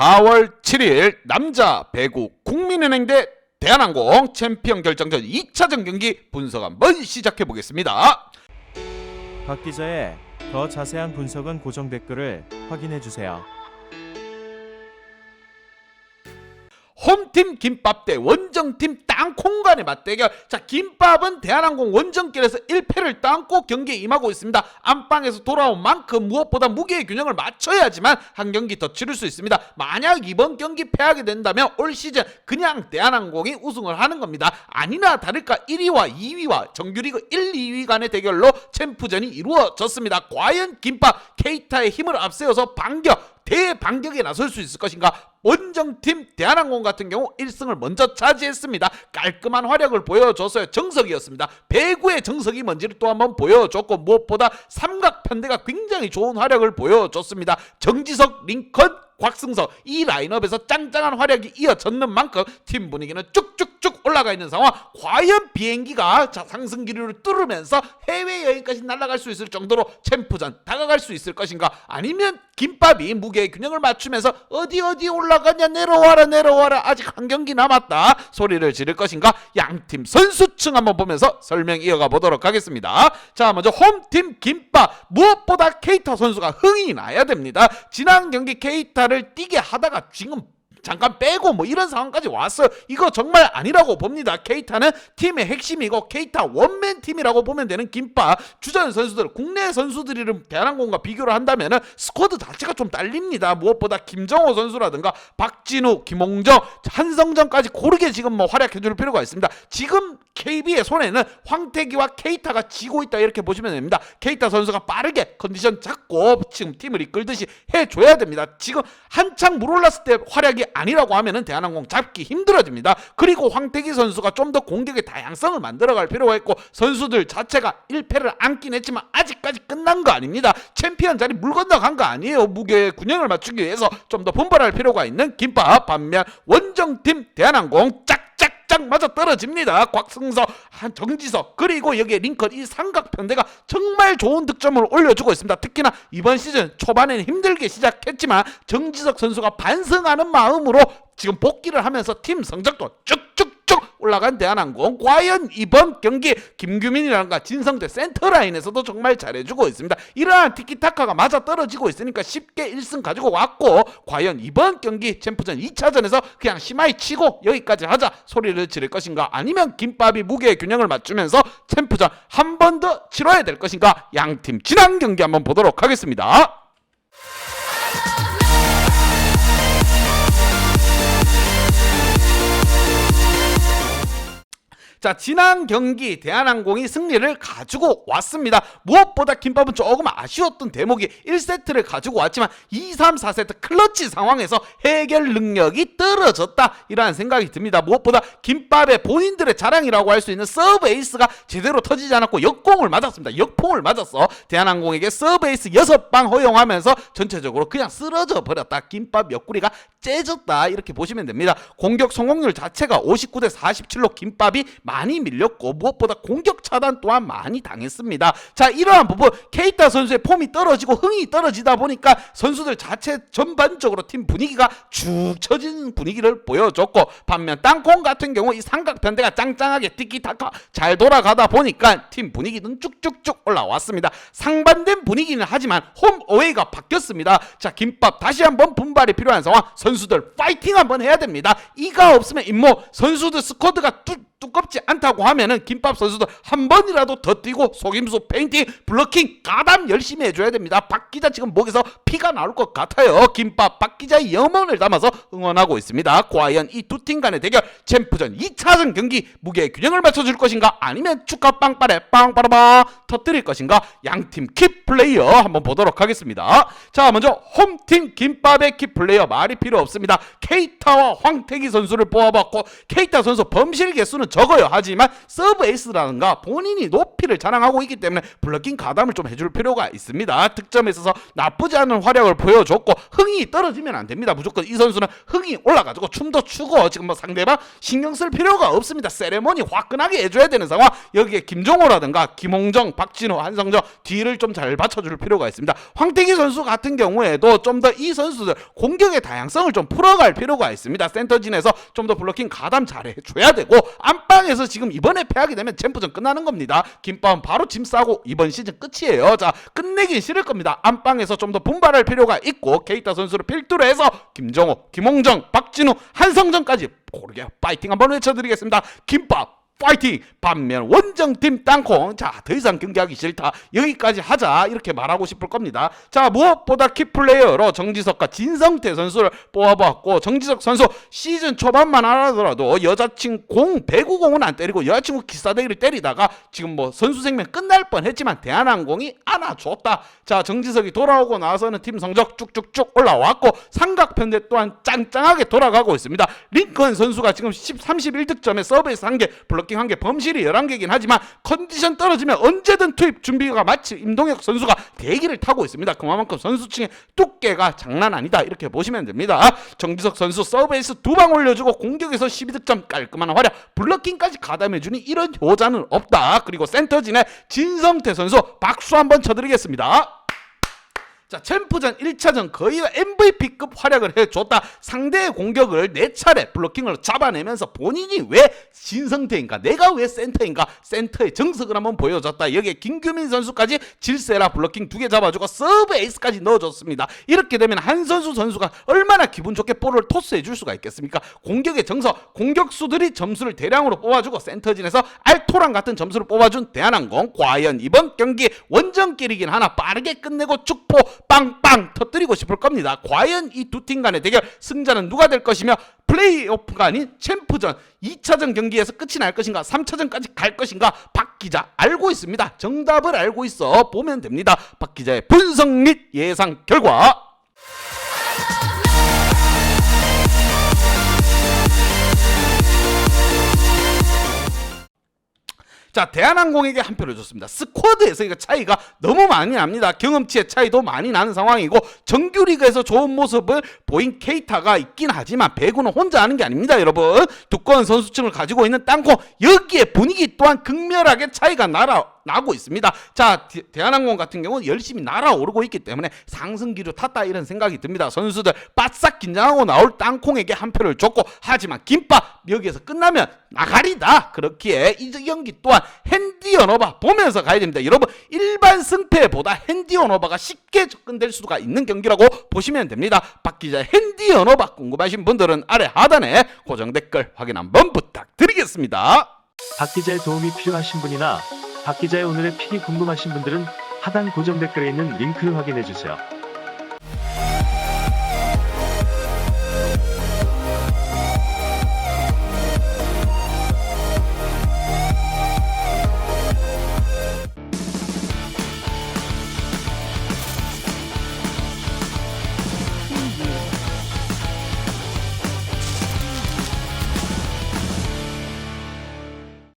4월 7일 남자 배구 국민은행 대 대한항공 챔피언 결정전 2차전 경기 분석 한번 시작해 보겠습니다. 박 기자의 더 자세한 분석은 고정 댓글을 확인해 주세요. 홈팀 김밥 대 원정팀 땅콩 간의 맞대결. 자, 김밥은 대한항공 원정길에서 1패를 땅고 경기에 임하고 있습니다. 안방에서 돌아온 만큼 무엇보다 무게의 균형을 맞춰야지만 한 경기 더 치를 수 있습니다. 만약 이번 경기 패하게 된다면 올 시즌 그냥 대한항공이 우승을 하는 겁니다. 아니나 다를까 1위와 2위와 정규리그 1, 2위 간의 대결로 챔프전이 이루어졌습니다. 과연 김밥 케이타의 힘을 앞세워서 반격 대반격에 나설 수 있을 것인가? 원정팀 대한항공 같은 경우 1승을 먼저 차지했습니다. 깔끔한 활약을 보여줘서요. 정석이었습니다. 배구의 정석이 뭔지를 또 한번 보여줬고 무엇보다 삼각 편대가 굉장히 좋은 활약을 보여줬습니다. 정지석, 링컨, 곽승석 이 라인업에서 짱짱한 활약이 이어졌는 만큼 팀 분위기는 쭉쭉쭉 올라가 있는 상황. 과연 비행기가 자, 상승 기류를 뚫으면서 해외 여행까지 날아갈 수 있을 정도로 챔프전 다가갈 수 있을 것인가? 아니면 김밥이 무게의 균형을 맞추면서 어디 어디 올라가냐 내려와라 내려와라 아직 한 경기 남았다 소리를 지를 것인가? 양팀 선수층 한번 보면서 설명 이어가 보도록 하겠습니다. 자 먼저 홈팀 김밥 무엇보다 케이타 선수가 흥이 나야 됩니다. 지난 경기 케이타 를 뛰게 하다가 지금 잠깐 빼고 뭐 이런 상황까지 왔어요. 이거 정말 아니라고 봅니다. 케이타는 팀의 핵심이고 케이타 원맨 팀이라고 보면 되는 김밥 주전 선수들 국내 선수들이랑 대한항공과 비교를 한다면은 스쿼드 자체가 좀 딸립니다. 무엇보다 김정호 선수라든가 박진우, 김홍정, 한성정까지 고르게 지금 뭐 활약해줄 필요가 있습니다. 지금 KB의 손에는 황태기와 케이타가 지고 있다 이렇게 보시면 됩니다. 케이타 선수가 빠르게 컨디션 잡고 지금 팀을 이끌듯이 해줘야 됩니다. 지금 한창 물 올랐을 때 활약이 아니라고 하면은 대한항공 잡기 힘들어집니다. 그리고 황태기 선수가 좀 더 공격의 다양성을 만들어갈 필요가 있고 선수들 자체가 1패를 안긴 했지만 아직까지 끝난 거 아닙니다. 챔피언 자리 물 건너간 거 아니에요. 무게의 균형을 맞추기 위해서 좀 더 분발할 필요가 있는 김밥 반면 원정팀 대한항공 짝 짝짝 맞아 떨어집니다. 곽승서, 한 정지석 그리고 여기에 링컨 이 삼각편대가 정말 좋은 득점을 올려주고 있습니다. 특히나 이번 시즌 초반에는 힘들게 시작했지만 정지석 선수가 반성하는 마음으로 지금 복귀를 하면서 팀 성적도 쭉 쭉쭉 올라간 대한항공 과연 이번 경기 김규민이라든가 진성대 센터라인에서도 정말 잘해주고 있습니다. 이러한 티키타카가 맞아 떨어지고 있으니까 쉽게 1승 가지고 왔고 과연 이번 경기 챔프전 2차전에서 그냥 심하이 치고 여기까지 하자 소리를 지를 것인가 아니면 김밥이 무게의 균형을 맞추면서 챔프전 한 번 더 치러야 될 것인가 양팀 지난 경기 한번 보도록 하겠습니다. 자, 지난 경기 대한항공이 승리를 가지고 왔습니다. 무엇보다 김밥은 조금 아쉬웠던 대목이 1세트를 가지고 왔지만 2, 3, 4세트 클러치 상황에서 해결 능력이 떨어졌다. 이라는 생각이 듭니다. 무엇보다 김밥의 본인들의 자랑이라고 할 수 있는 서브 에이스가 제대로 터지지 않았고 역공을 맞았습니다. 역풍을 맞았어. 대한항공에게 서브 에이스 6방 허용하면서 전체적으로 그냥 쓰러져 버렸다. 김밥 옆구리가 째졌다. 이렇게 보시면 됩니다. 공격 성공률 자체가 59대 47로 김밥이 많이 밀렸고 무엇보다 공격 차단 또한 많이 당했습니다. 자 이러한 부분 케이타 선수의 폼이 떨어지고 흥이 떨어지다 보니까 선수들 자체 전반적으로 팀 분위기가 축 처진 분위기를 보여줬고 반면 땅콩 같은 경우 이 삼각 편대가 짱짱하게 티키타카 잘 돌아가다 보니까 팀 분위기는 쭉쭉쭉 올라왔습니다. 상반된 분위기는 하지만 홈 어웨이가 바뀌었습니다. 자 김밥 다시 한번 분발이 필요한 상황 선수들 파이팅 한번 해야 됩니다. 이가 없으면 임모 선수들 스쿼드가 뚝 두껍지 않다고 하면은 김밥 선수도 한 번이라도 더 뛰고 속임수 페인팅 블러킹 가담 열심히 해줘야 됩니다. 박 기자 지금 목에서 피가 나올 것 같아요. 김밥 박 기자의 염원을 담아서 응원하고 있습니다. 과연 이 두 팀 간의 대결 챔프전 2차전 경기 무게의 균형을 맞춰줄 것인가 아니면 축하 빵빠레 빵빠라바 터뜨릴 것인가 양팀 킥플레이어 한번 보도록 하겠습니다. 자 먼저 홈팀 김밥의 킥플레이어 말이 필요 없습니다 케이타와 황태기 선수를 뽑아봤고 케이타 선수 범실 개수는 적어요. 하지만 서브 에이스라는가 본인이 높이를 자랑하고 있기 때문에 블럭킹 가담을 좀 해줄 필요가 있습니다. 득점에 있어서 나쁘지 않은 활약을 보여줬고 흥이 떨어지면 안 됩니다. 무조건 이 선수는 흥이 올라가지고 춤도 추고 지금 뭐 상대방 신경 쓸 필요가 없습니다. 세레머니 화끈하게 해줘야 되는 상황. 여기에 김종호라든가 김홍정, 박진호, 한성정 뒤를 좀 잘 받쳐줄 필요가 있습니다. 황태기 선수 같은 경우에도 좀 더 이 선수들 공격의 다양성을 블러킹을 좀 풀어갈 필요가 있습니다. 센터진에서 좀 더 블러킹 가담 잘해줘야 되고 안방에서 지금 이번에 패하게 되면 챔프전 끝나는 겁니다. 김밥은 바로 짐 싸고 이번 시즌 끝이에요. 자 끝내긴 싫을 겁니다. 안방에서 좀 더 분발할 필요가 있고 케이타 선수를 필두로 해서 김정호, 김홍정, 박진우, 한성정까지 고르게 파이팅 한번 외쳐드리겠습니다. 김밥 파이팅! 반면 원정팀 땅콩. 자 더 이상 경기하기 싫다. 여기까지 하자. 이렇게 말하고 싶을 겁니다. 자 무엇보다 키플레이어로 정지석과 진성태 선수를 뽑아보았고 정지석 선수 시즌 초반만 하더라도 여자친구 공 배구공은 안 때리고 여자친구 기사대기를 때리다가 지금 뭐 선수 생명 끝날 뻔 했지만 대한항공이 안아줬다. 자 정지석이 돌아오고 나서는 팀 성적 쭉쭉쭉 올라왔고 삼각편대 또한 짱짱하게 돌아가고 있습니다. 링컨 선수가 지금 10, 31득점에 서브에서 한개 블로킹 한 개 범실이 11개긴 하지만 컨디션 떨어지면 언제든 투입 준비가 마치 임동혁 선수가 대기를 타고 있습니다. 그만큼 선수층의 두께가 장난 아니다. 이렇게 보시면 됩니다. 정지석 선수 서브에이스 두 방 올려주고 공격에서 12득점 깔끔한 활약 블로킹까지 가담해주니 이런 효자는 없다. 그리고 센터진의 진성태 선수 박수 한번 쳐드리겠습니다. 자 챔프전 1차전 거의 MVP급 활약을 해줬다. 상대의 공격을 네 차례 블로킹을 잡아내면서 본인이 왜 진성태인가 내가 왜 센터인가 센터의 정석을 한번 보여줬다. 여기에 김규민 선수까지 질세라 블로킹 두 개 잡아주고 서브 에이스까지 넣어줬습니다. 이렇게 되면 한 선수 선수가 얼마나 기분 좋게 볼을 토스해 줄 수가 있겠습니까? 공격의 정석 공격수들이 점수를 대량으로 뽑아주고 센터진에서 알토란 같은 점수를 뽑아준 대한항공. 과연 이번 경기 원정길이긴 하나 빠르게 끝내고 축포 빵빵 터뜨리고 싶을 겁니다. 과연 이 두 팀 간의 대결 승자는 누가 될 것이며 플레이오프가 아닌 챔프전 2차전 경기에서 끝이 날 것인가 3차전까지 갈 것인가 박 기자 알고 있습니다. 정답을 알고 있어 보면 됩니다. 박 기자의 분석 및 예상 결과 자 대한항공에게 한 표를 줬습니다. 스쿼드에서 이거 차이가 너무 많이 납니다. 경험치의 차이도 많이 나는 상황이고 정규 리그에서 좋은 모습을 보인 케이타가 있긴 하지만 배구는 혼자 하는 게 아닙니다, 여러분. 두꺼운 선수층을 가지고 있는 땅콩 여기에 분위기 또한 극렬하게 차이가 날아 나고 있습니다. 자, 대- 대한항공 같은 경우는 열심히 날아오르고 있기 때문에 상승기로 탔다 이런 생각이 듭니다. 선수들 바싹 긴장하고 나올 땅콩에게 한 표를 줬고 하지만 김밥 여기에서 끝나면 나가리다. 그렇기에 이 경기 또한 핸디 언어바 보면서 가야 됩니다. 여러분 일반 승패보다 핸디 언어바가 쉽게 접근될 수가 있는 경기라고 보시면 됩니다. 박 기자 핸디 언어바 궁금하신 분들은 아래 하단에 고정 댓글 확인 한번 부탁드리겠습니다. 박 기자의 도움이 필요하신 분이나 박 기자의 오늘의 픽이 궁금하신 분들은 하단 고정 댓글에 있는 링크를 확인해 주세요.